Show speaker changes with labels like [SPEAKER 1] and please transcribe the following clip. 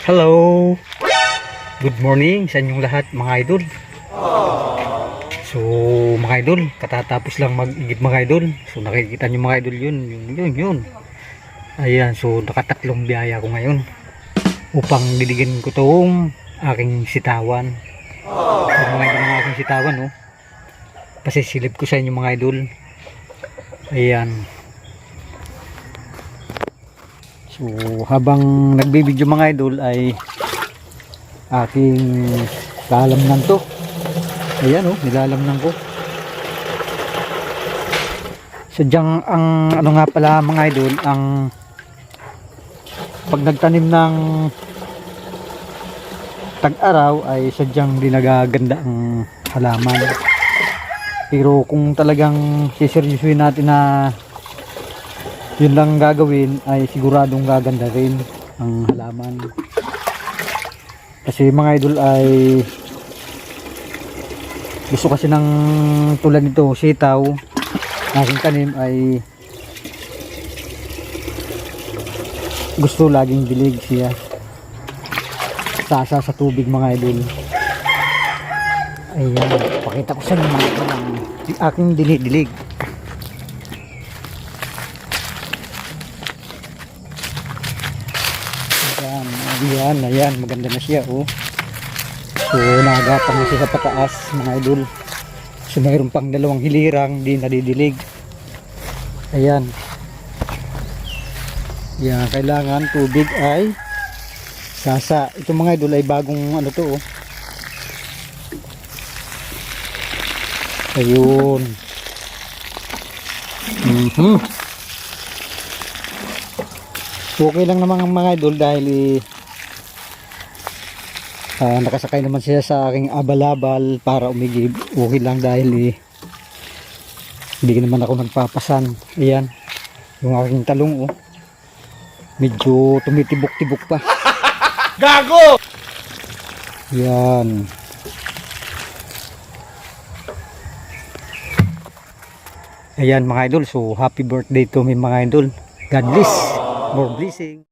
[SPEAKER 1] Hello! Good morning sa inyong lahat mga idol. So mga idol, katatapos lang mag-igib mga idol. So nakikita nyo mga idol yun, yun, yun, yun. Ayan, so nakatatlong biyaya ko ngayon. Upang diligin ko tong aking sitawan. So mga idol ng aking sitawan, no? Pasisilip ko sa inyo mga idol. Ayan. So habang nagbibideo mga idol ay aking lalamnan to. Ayan oh, nilalamnan ko. Sadyang ang ano nga pala mga idol, ang pag nagtanim ng tag-araw ay sadyang di nagaganda ang halaman. Pero kung talagang siseryosuin natin na yun lang gagawin ay siguradong gaganda rin ang halaman. Kasi mga idol ay gusto kasi ng tulad nito sitaw. Aking tanim ay gusto laging dilig siya. Sasa sa tubig mga idol. Ayan pakita ko sa inyo. Mga ang aking dinidilig ayan ayan ayan maganda na siya oh So nagapang na siya sa pataas mga idol. So mayroon pang dalawang hilirang di nadidilig. Ayan. Yan, kailangan tubig ay sasa. Ito mga idol ay bagong ano to oh. Ayun. Mhm. Okay lang naman ang mga idol dahil eh, Ah, nakasakay naman siya sa aking abalabal para umigib. Okay lang dahil eh, hindi naman ako nagpapasan. Ayan. Yung aking talong oh. Medyo tumitibok-tibok pa.
[SPEAKER 2] Gago!
[SPEAKER 1] Yan. Ayan mga idol. So happy birthday to me mga idol. God bless. More blessing.